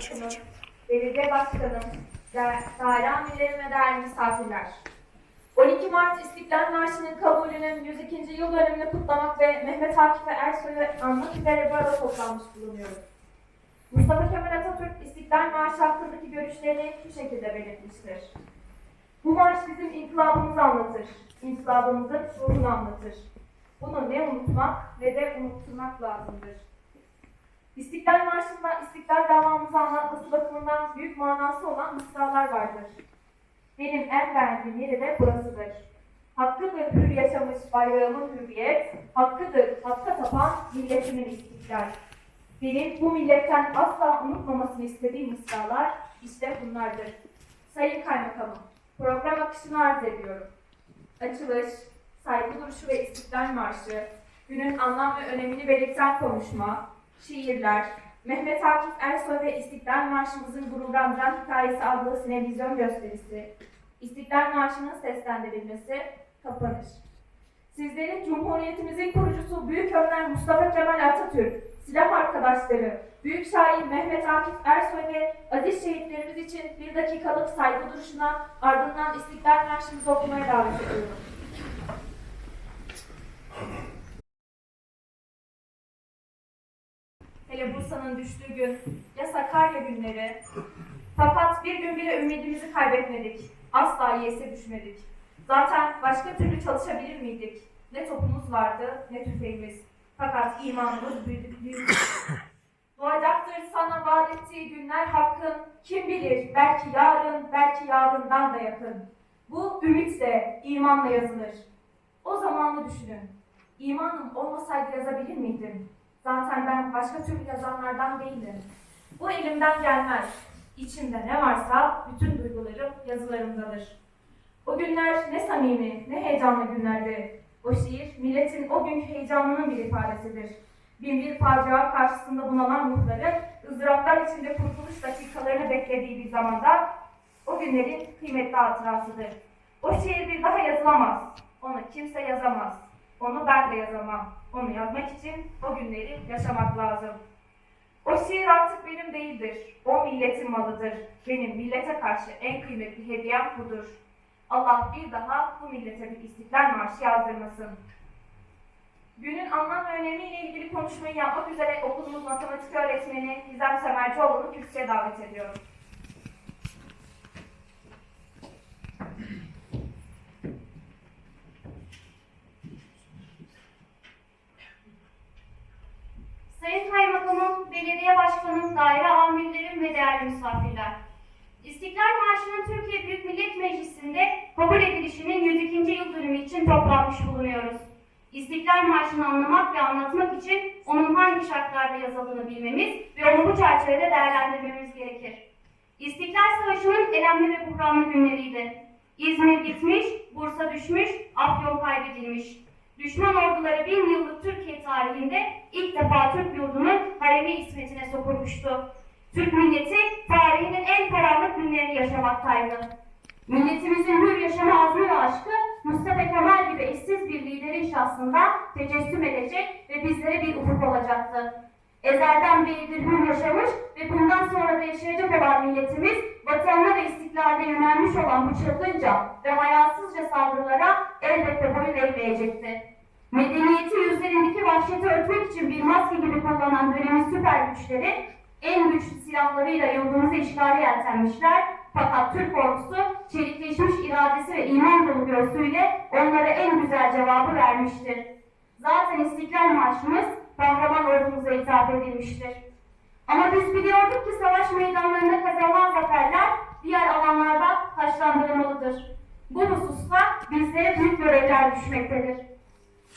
Başkanım, Belediye Başkanım, da- daire amirlerim ve değerli misafirler. 12 Mart İstiklal Marşı'nın kabulünün 102. yıl dönümünü kutlamak ve Mehmet Akif ve Ersoy'u anmak üzere burada toplanmış bulunuyoruz. Mustafa Kemal Atatürk İstiklal Marşı hakkındaki görüşlerini şu şekilde belirtmiştir. Bu marş bizim inkılabımızı anlatır, inkılabımızın ruhunu anlatır. Bunu ne unutmak ne de unutturmak lazımdır. İstiklal Marşı'nda İstiklal davamızı anlatması bakımından büyük manası olan mısralar vardır. Benim en beğendiğim yeri de burasıdır. Hakkıdır hür yaşamış bayrağımın hürriyet, hakkıdır hakka tapan milletimin istiklal. Benim bu milletten asla unutmamasını istediğim mısralar işte bunlardır. Sayın Kaymakamım, program akışını arz ediyorum. Açılış, saygı duruşu ve istiklal marşı, günün anlam ve önemini belirten konuşma, şiirler, Mehmet Akif Ersoy ve İstiklal Marşımızın gururlandıran hikayesi adlı sinevizyon gösterisi, İstiklal Marşı'nın seslendirilmesi, kapanış. Sizlerin Cumhuriyetimizin kurucusu Büyük Önder Mustafa Kemal Atatürk, silah arkadaşları, Büyük Şair Mehmet Akif Ersoy ve aziz şehitlerimiz için bir dakikalık saygı duruşuna ardından İstiklal Marşımızı okumaya davet ediyorum. Hele Bursa'nın düştüğü gün, ya Sakarya günleri. Fakat bir gün bile ümidimizi kaybetmedik. Asla yese düşmedik. Zaten başka türlü çalışabilir miydik? Ne topumuz vardı, ne tüfeğimiz. Fakat imanımız büyüdük büyüdük. Doğacaktır sana vaat ettiği günler hakkın. Kim bilir, belki yarın, belki yarından da yakın. Bu ümitle, imanla yazılır. O zamanı düşünün. İmanım olmasaydı yazabilir miydim? Zaten ben başka türlü yazanlardan değilim. Bu elimden gelmez. İçimde ne varsa bütün duygularım yazılarımdadır. O günler ne samimi, ne heyecanlı günlerdi. O şiir, milletin o günkü heyecanının bir ifadesidir. Bin bir facia karşısında bunalan ruhları, ızdıraplar içinde kurtuluş dakikalarını beklediği bir zamanda o günlerin kıymetli hatırasıdır. O şiir bir daha yazılamaz. Onu kimse yazamaz. Onu ben de yazamam. Onu yazmak için o günleri yaşamak lazım. O şiir artık benim değildir. O milletin malıdır. Benim millete karşı en kıymetli hediyem budur. Allah bir daha bu millete bir istiklal marşı yazdırmasın. Günün anlam ve önemiyle ilgili konuşmayı yapmak üzere okulumuz matematik öğretmeni Gizem Semercioğlu'nu kürsüye davet ediyorum. Sayın Kaymakamım, Belediye Başkanım, daire amirlerim ve değerli misafirler. İstiklal Marşı'nın Türkiye Büyük Millet Meclisi'nde kabul edilişinin 102. yıl dönümü için toplanmış bulunuyoruz. İstiklal Marşı'nı anlamak ve anlatmak için onun hangi şartlarda yazıldığını bilmemiz ve onu bu çerçevede değerlendirmemiz gerekir. İstiklal Savaşı'nın elemli ve buhranlı günleriydi. İzmir gitmiş, Bursa düşmüş, Afyon kaybedilmiş. Düşman orduları bin yıllık Türkiye tarihinde ilk defa Türk yurdunun haremi ismetine sokulmuştu. Türk milleti tarihinin en karanlık günlerini yaşamaktaydı. Milletimizin hür yaşama azmi ve aşkı Mustafa Kemal gibi eşsiz bir liderin şahsında tecessüm edecek ve bizlere bir ufuk olacaktı. Ezelden beridir hür yaşamış ve bundan sonra da yaşayacak olan milletimiz vatanına ve istiklaline yönelmiş olan bu çılgınca ve hayasızca saldırılara elbette boyun eğmeyecekti. Medeniyeti yüzlerindeki vahşeti örtmek için bir maske gibi kullanan dönemin süper güçleri en güçlü silahlarıyla yurdumuzu işgale yeltenmişler. Fakat Türk ordusu çelikleşmiş iradesi ve iman dolu göğsüyle onlara en güzel cevabı vermiştir. Zaten İstiklal Marşımız kahraman ordumuza hitap edilmiştir. Ama biz biliyorduk ki savaş meydanlarında kazanılan zaferler diğer alanlarda taşlandırılmalıdır. Bu hususta bizlere büyük görevler düşmektedir.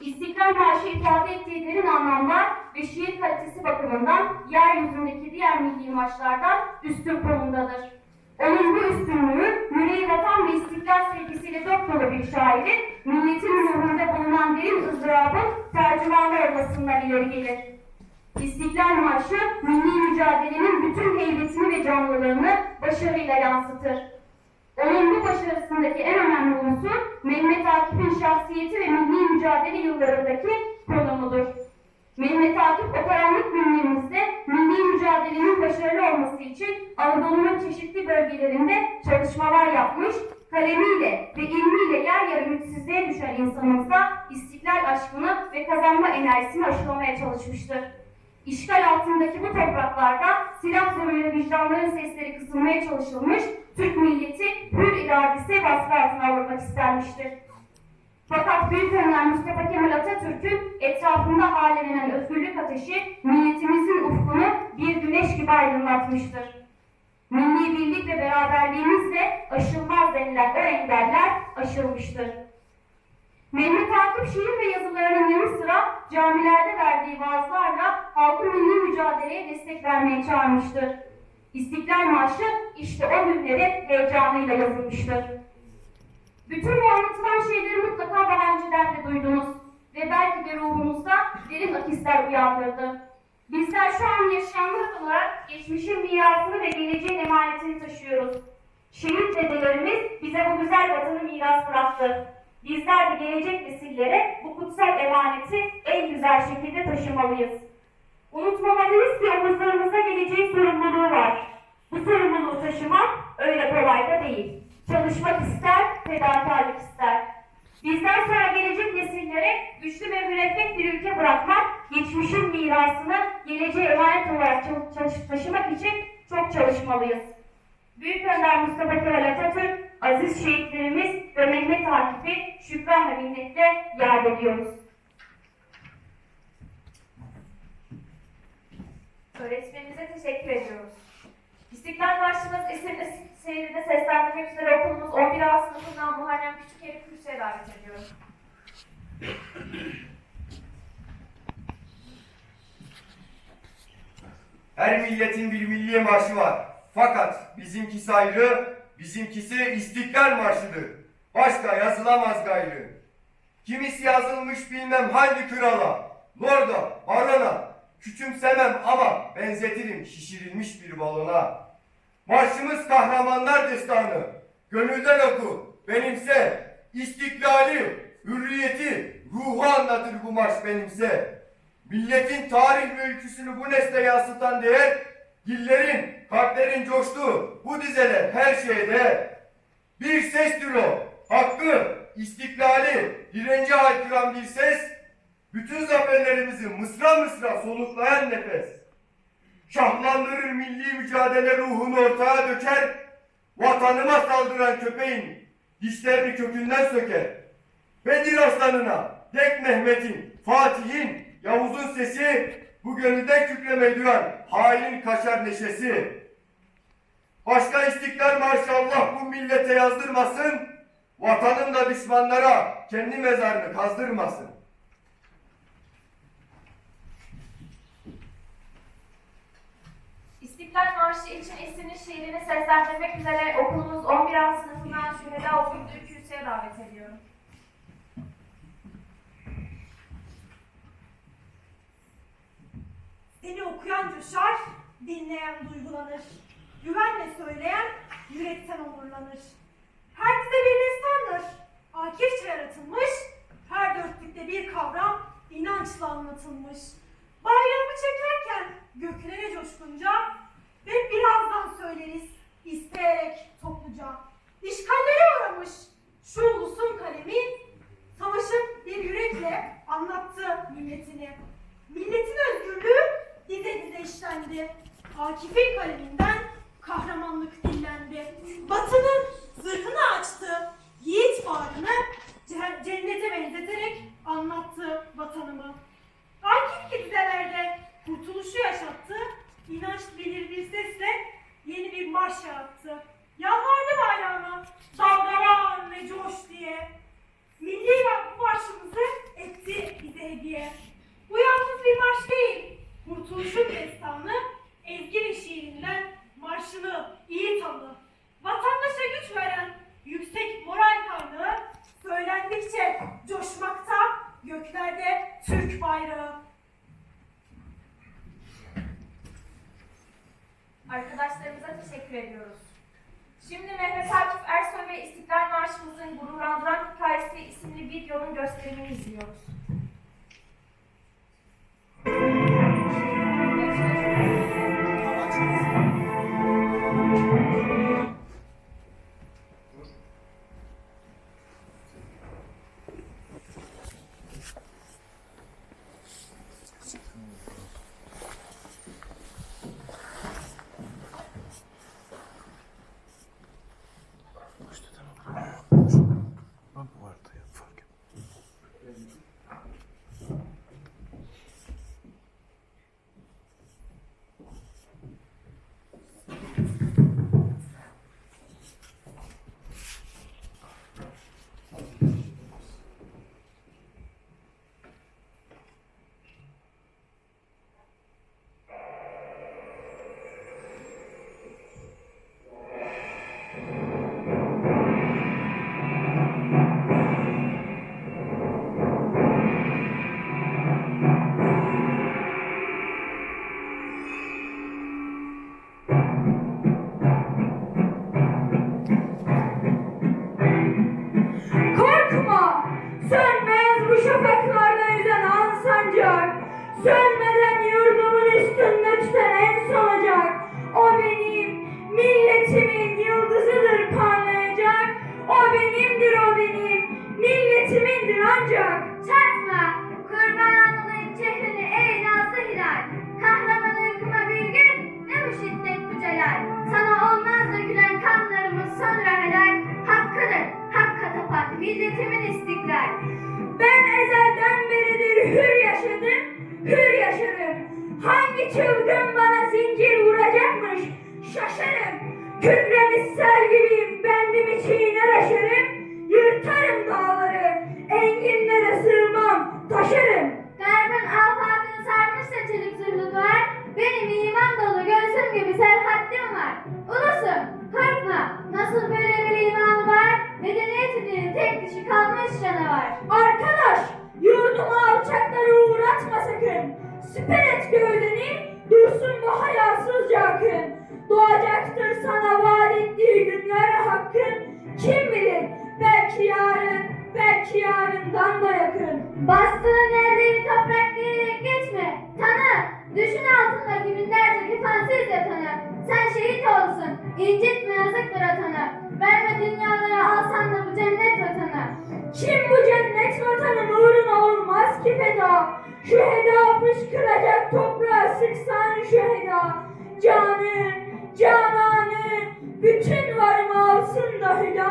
İstiklal Marşı ifade ettiği derin anlamlar ve şiir kalitesi bakımından yeryüzündeki diğer milli marşlardan üstün konumundadır. Onun bu üstünlüğü, yüreği vatan ve istiklal sevgisiyle dört dolu bir şairin, milletin ruhunda bulunan derin ızdırabın tercümanı olmasından ileri gelir. İstiklal Marşı, milli mücadelenin bütün heybetini ve canlılığını başarıyla yansıtır. Onun bu başarısındaki en önemli unsur Mehmet Akif'in şahsiyeti ve milli mücadele yıllarındaki konumudur. Başarılı olması için Anadolu'nun çeşitli bölgelerinde çalışmalar yapmış, kalemiyle ve ilmiyle yer yarı ümitsizliğe düşen insanımıza istiklal aşkını ve kazanma enerjisini aşılamaya çalışmıştır. İşgal altındaki bu topraklarda silah zoruyla vicdanların sesleri kısılmaya çalışılmış, Türk milleti hür iradesi baskı altına alınmak istenmiştir. Fakat Büyük Önder Mustafa Kemal Atatürk'ün etrafında halelenen özgürlük ateşi milletimizin ufkunu bir güneş gibi aydınlatmıştır. Milli birlik ve beraberliğimizle aşılmaz denilen o engeller aşılmıştır. Mehmet Akif şiir ve yazılarının yanı sıra camilerde verdiği vaazlarla halkı milli mücadeleye destek vermeye çağırmıştır. İstiklal Marşı işte o günlerin heyecanıyla yazılmıştır. Bütün bu anlatılan şeyleri mutlaka daha önceden de duydunuz ve belki de ruhunuzda derin akisler uyandırdı. Bizler şu an yaşayanlar olarak geçmişin mirasını ve geleceğin emanetini taşıyoruz. Şehit dedelerimiz bize bu güzel vatanı miras bıraktı. Bizler de gelecek nesillere bu kutsal emaneti en güzel şekilde taşımalıyız. Unutmamalıyız ki omuzlarımıza geleceğin sorumluluğu var. Bu sorumluluğu taşımak öyle kolay da değil. Çalışmak ister, fedakarlık ister. Bizden sonra gelecek müreffeh bir ülke bırakmak, geçmişin mirasını geleceğe emanet olarak taşımak için çok çalışmalıyız. Büyük Önder Mustafa Kemal Atatürk, aziz şehitlerimiz ve Mehmet Akif'i şükran ve minnetle yad ediyoruz. Öğretmenimize teşekkür ediyoruz. İstiklal Marşımız eserini seyrine seslendirmek üzere okulumuz 11A sınıfından Muharrem Küçükeri kürsüye davet ediyorum. Her milletin bir milli marşı var. Fakat bizimkisi ayrı, bizimkisi İstiklal Marşı'dır. Başka yazılamaz gayrı. Kimisi yazılmış bilmem hangi krala, lorda, barona, küçümsemem ama benzetirim şişirilmiş bir balona. Marşımız kahramanlar destanı, gönülden oku, benimse, istiklali, hürriyeti, ruhu anlatır bu marş benimse. Milletin tarih ve ülküsünü bu nesle yansıtan değer, dillerin, kalplerin coştuğu bu dizeler her şeyde. Bir sestir o, hakkı, istiklali, direnci haykıran bir ses, bütün zaferlerimizi mısra mısra soluklayan nefes. Şahlandırır milli mücadele ruhunu ortaya döker, vatanıma saldıran köpeğin dişlerini kökünden söker. Bedir aslanına, Dek Mehmet'in, Fatih'in, Yavuz'un sesi, bu gönülden kükreme duyan hain kaşar neşesi. Başka istiklal marşı Allah bu millete yazdırmasın, vatanın da düşmanlara kendi mezarını kazdırmasın. İstiklal Marşı için Esin'in şiirini seslendirmek üzere okulumuz 11A sınıfından Şüheda Okutlu'yu kürsüye davet ediyorum. Okuyan coşar, dinleyen duygulanır. Güvenle söyleyen yürekten onurlanır. Herkese bir destandır. Akifçe yaratılmış, her dörtlükte bir kavram inançla anlatılmış. Bayrağımı çekerken göklere coşkunca ve birazdan söyleriz isteyerek topluca. Yarattı. Yalvardı bayrağına dalgalan ve coş diye. Milli marşımızı etti bize hediye. Bu yalnız bir marş değil. Kurtuluşun destanı ezgi ve şiirinden marşını iyi tanı. Vatandaşa güç veren yüksek moral kaynağı söylendikçe coşmakta göklerde Türk bayrağı. Arkadaşlarımıza teşekkür ediyoruz. Şimdi Mehmet Akif Ersoy ve İstiklal Marşımızın gururlandıran hikayesi isimli videonun gösterimini izliyoruz. Hangi çılgın bana zincir vuracakmış, şaşarım. Kükremiş sel gibiyim, bendimi çiğner aşarım. Yırtarım dağları, enginlere sığmam, taşarım. Garbın afakını sarmış da çelik zırhlı duvar. Benim iman dolu göğsüm gibi serhattim var. Ulusum, korkma, nasıl böyle bir imanı var? Medeniyetinin tek dişi kalmış canavar. Arkadaş, yurdumu alçaklara uğratma sakın. Siper et ki feda? Şu heda fışkıracak toprağa sıksan şu heda. Canı, cananı, bütün varımı alsın da hüda.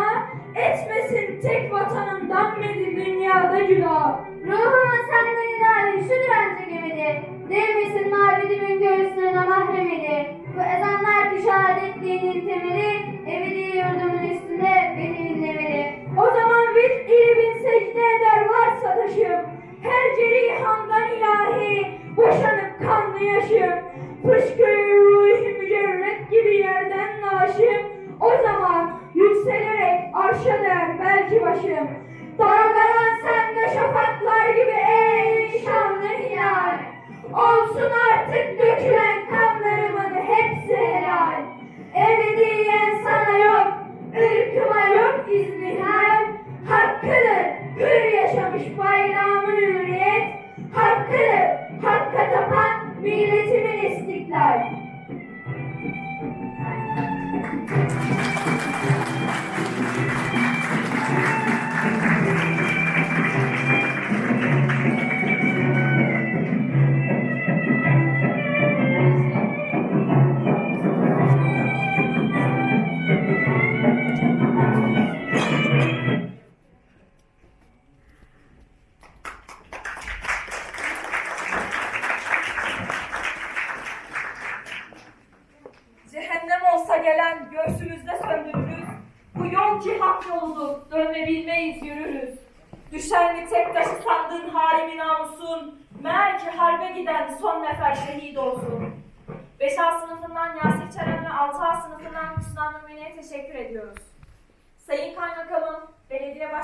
Etmesin tek vatanından beni dünyada cüda. Ruhumun senden ilahi şudur ancak emeli. Değmesin mabedemin göğsüne namahremeli. Bu ezanlar ki şehadet dinin temeli. Ebedi yurdumun üstünde beni dinlemeli. O zaman vit ile bin secde eder varsa taşım. Her cerihamdan ilahi boşanıp kanlı yaşım. Fışkırır ruhi mücerret gibi yerden naşım. O zaman yükselerek arşa der belki başım. Dalgalan sen de şafaklar gibi ey şanlı hilal. Olsun artık dökülen kanlarımın hepsi helal. Ebediyen sana yok, ırkıma yok iznihal. Hakkıdır hür yaşamış bayrağımın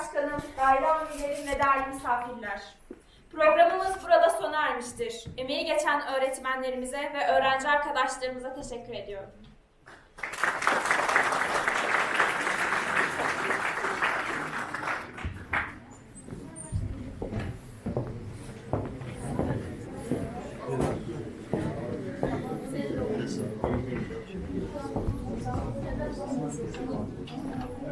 Başkanım, daire amirlerim ve değerli misafirler. Programımız burada sona ermiştir. Emeği geçen öğretmenlerimize ve öğrenci arkadaşlarımıza teşekkür ediyorum.